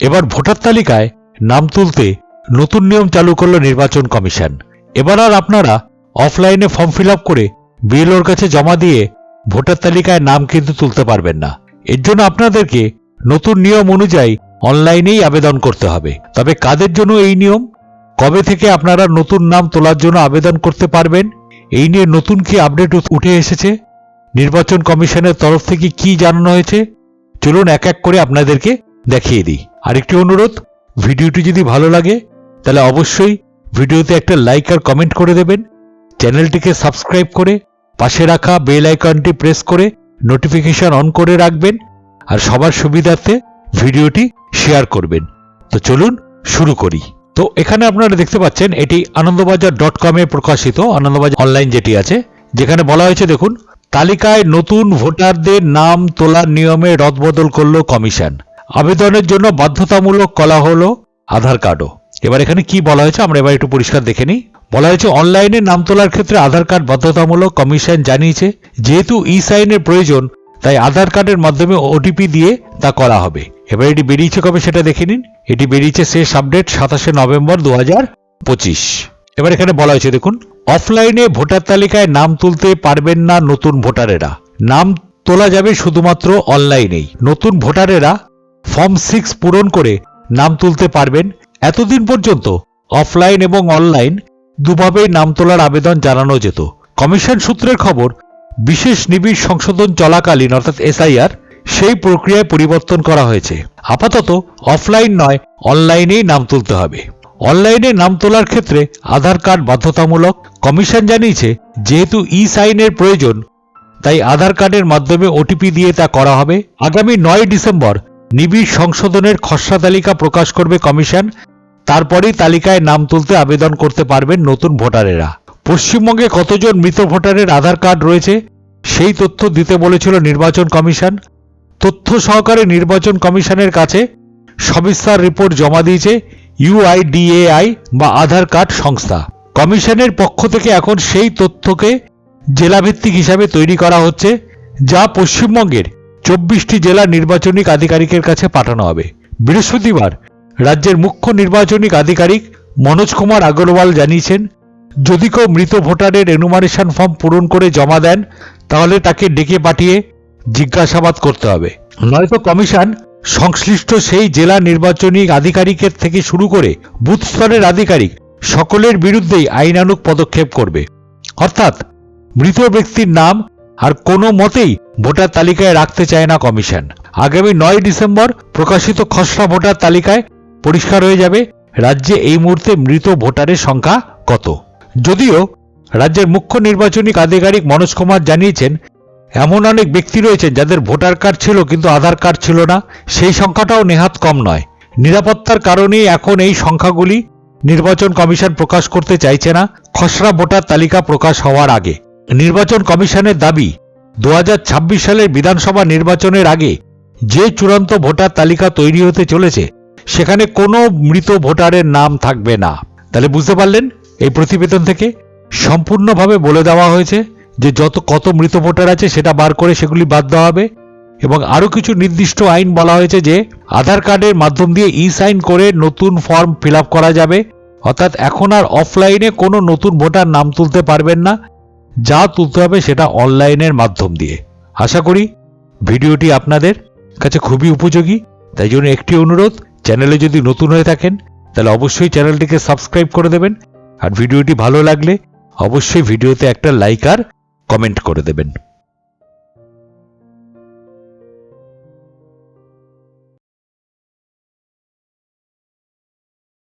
এবার ভোটার তালিকায় নাম তুলতে নতুন নিয়ম চালু করল নির্বাচন কমিশন। এবার আর আপনারা অফলাইনে ফর্ম ফিল করে বিএলওর কাছে জমা দিয়ে ভোটার তালিকায় নাম কিন্তু তুলতে পারবেন না। এর জন্য আপনাদেরকে নতুন নিয়ম অনুযায়ী অনলাইনেই আবেদন করতে হবে। তবে কাদের জন্য এই নিয়ম? কবে থেকে আপনারা নতুন নাম তোলার জন্য আবেদন করতে পারবেন? এই নিয়ে নতুন কি আপডেট উঠে এসেছে? নির্বাচন কমিশনের তরফ থেকে কি জানানো হয়েছে? চলুন এক এক করে আপনাদেরকে দেখিয়ে দিই। আরেকটি অনুরোধ, ভিডিওটি যদি ভালো লাগে, তাহলে অবশ্যই ভিডিওতে একটা লাইক আর কমেন্ট করে দেবেন। চ্যানেলটিকে সাবস্ক্রাইব করে পাশে রাখা বেল আইকনটি প্রেস করে নোটিফিকেশন অন করে রাখবেন আর সবার সুবিধার্থে ভিডিওটি শেয়ার করবেন। তো চলুন শুরু করি। তো এখানে আপনারা দেখতে পাচ্ছেন, এটি আনন্দবাজার ডট কমে প্রকাশিত আনন্দবাজার অনলাইন যেটি আছে। যেখানে বলা হয়েছে, দেখুন, তালিকায় নতুন ভোটারদের নাম তোলার নিয়মে রদবদল করল কমিশন। আবেদনের জন্য বাধ্যতামূলক করা হলো আধার কার্ডও। এবার এখানে কি বলা হয়েছে আমরা এবার একটু পরিষ্কার দেখে নিই। বলা হয়েছে, অনলাইনে নাম তোলার ক্ষেত্রে আধার কার্ড বাধ্যতামূলক কমিশন জানিয়েছে, যেহেতু ই সাইনের প্রয়োজন, তাই আধার কার্ডের মাধ্যমে ওটিপি দিয়ে তা করা হবে। এবার এটি বেরিয়েছে কবে সেটা দেখে নিন। এটি বেরিয়েছে শেষ আপডেট সাতাশে নভেম্বর দু পঁচিশ। এবার এখানে বলা হয়েছে, দেখুন, অফলাইনে ভোটার তালিকায় নাম তুলতে পারবেন না নতুন ভোটারেরা। নাম তোলা যাবে শুধুমাত্র অনলাইনেই। নতুন ভোটারেরা ফর্ম সিক্স পূরণ করে নাম তুলতে পারবেন। এতদিন পর্যন্ত অফলাইন এবং অনলাইন দুভাবেই নাম তোলার আবেদন জানানো যেত। কমিশন সূত্রের খবর, বিশেষ নিবিড় সংশোধন চলাকালীন অর্থাৎ এসআইআর সেই প্রক্রিয়ায় পরিবর্তন করা হয়েছে। আপাতত অফলাইন নয়, অনলাইনেই নাম তুলতে হবে। অনলাইনে নাম তোলার ক্ষেত্রে আধার কার্ড বাধ্যতামূলক। কমিশন জানিয়েছে, যেহেতু ই সাইনের প্রয়োজন, তাই আধার কার্ডের মাধ্যমে ওটিপি দিয়ে তা করা হবে। আগামী নয় ডিসেম্বর নিবিড় সংশোধনের খসড়া তালিকা প্রকাশ করবে কমিশন। তারপরেই তালিকায় নাম তুলতে আবেদন করতে পারবেন নতুন ভোটারেরা। পশ্চিমবঙ্গে কতজন মৃত ভোটারের আধার কার্ড রয়েছে, সেই তথ্য দিতে বলেছিল নির্বাচন কমিশন। তথ্য সহকারে নির্বাচন কমিশনের কাছে সবিস্তার রিপোর্ট জমা দিয়েছে ইউআইডিএআই বা আধার কার্ড সংস্থা। কমিশনের পক্ষ থেকে এখন সেই তথ্যকে জেলাভিত্তিক হিসাবে তৈরি করা হচ্ছে, যা পশ্চিমবঙ্গের চব্বিশটি জেলা নির্বাচনিক আধিকারিকের কাছে পাঠানো হবে। বৃহস্পতিবার রাজ্যের মুখ্য নির্বাচনিক আধিকারিক মনোজ কুমার আগরওয়াল জানিয়েছেন, যদি কেউ মৃত ভোটারের এনুমারেশন ফর্ম পূরণ করে জমা দেন, তাহলে তাকে ডেকে পাঠিয়ে জিজ্ঞাসাবাদ করতে হবে। নয়তো কমিশন সংশ্লিষ্ট সেই জেলা নির্বাচনী আধিকারিকের থেকে শুরু করে বুথ স্তরের আধিকারিক সকলের বিরুদ্ধেই আইনানুগ পদক্ষেপ করবে। অর্থাৎ মৃত ব্যক্তির নাম আর কোনো মতেই ভোটার তালিকায় রাখতে চায় না কমিশন। আগামী নয় ডিসেম্বর প্রকাশিত খসড়া ভোটার তালিকায় পরিষ্কার হয়ে যাবে রাজ্যে এই মুহূর্তে মৃত ভোটারের সংখ্যা কত। যদিও রাজ্যের মুখ্য নির্বাচনী আধিকারিক মনোজ কুমার জানিয়েছেন, এমন অনেক ব্যক্তি রয়েছেন যাদের ভোটার কার্ড ছিল কিন্তু আধার কার্ড ছিল না, সেই সংখ্যাটাও নেহাত কম নয়। নিরাপত্তার কারণেই এখন এই সংখ্যাগুলি নির্বাচন কমিশন প্রকাশ করতে চাইছে না। খসড়া ভোটার তালিকা প্রকাশ হওয়ার আগে। নির্বাচন কমিশনের দাবি দু সালের বিধানসভা নির্বাচনের আগে যে চূড়ান্ত ভোটার তালিকা তৈরি হতে চলেছে, সেখানে কোনো মৃত ভোটারের নাম থাকবে না। তাহলে বুঝতে পারলেন? এই প্রতিবেদন থেকে সম্পূর্ণভাবে বলে দেওয়া হয়েছে যে যত, কত মৃত ভোটার আছে সেটা বার করে সেগুলি বাদ দেওয়া হবে এবং আরও কিছু নির্দিষ্ট আইন বলা হয়েছে যে আধার কার্ডের মাধ্যম দিয়ে ই সাইন করে নতুন ফর্ম ফিল করা যাবে। অর্থাৎ এখন আর অফলাইনে কোনো নতুন ভোটার নাম তুলতে পারবেন না। যা তুলতে হবে সেটা অনলাইনের মাধ্যম দিয়ে। আশা করি ভিডিওটি আপনাদের কাছে খুবই উপযোগী। তাই জন্য একটি অনুরোধ, চ্যানেলে যদি নতুন হয়ে থাকেন, তাহলে অবশ্যই চ্যানেলটিকে সাবস্ক্রাইব করে দেবেন। আর ভিডিওটি ভালো লাগলে অবশ্যই ভিডিওতে একটা লাইক আর কমেন্ট করে দেবেন।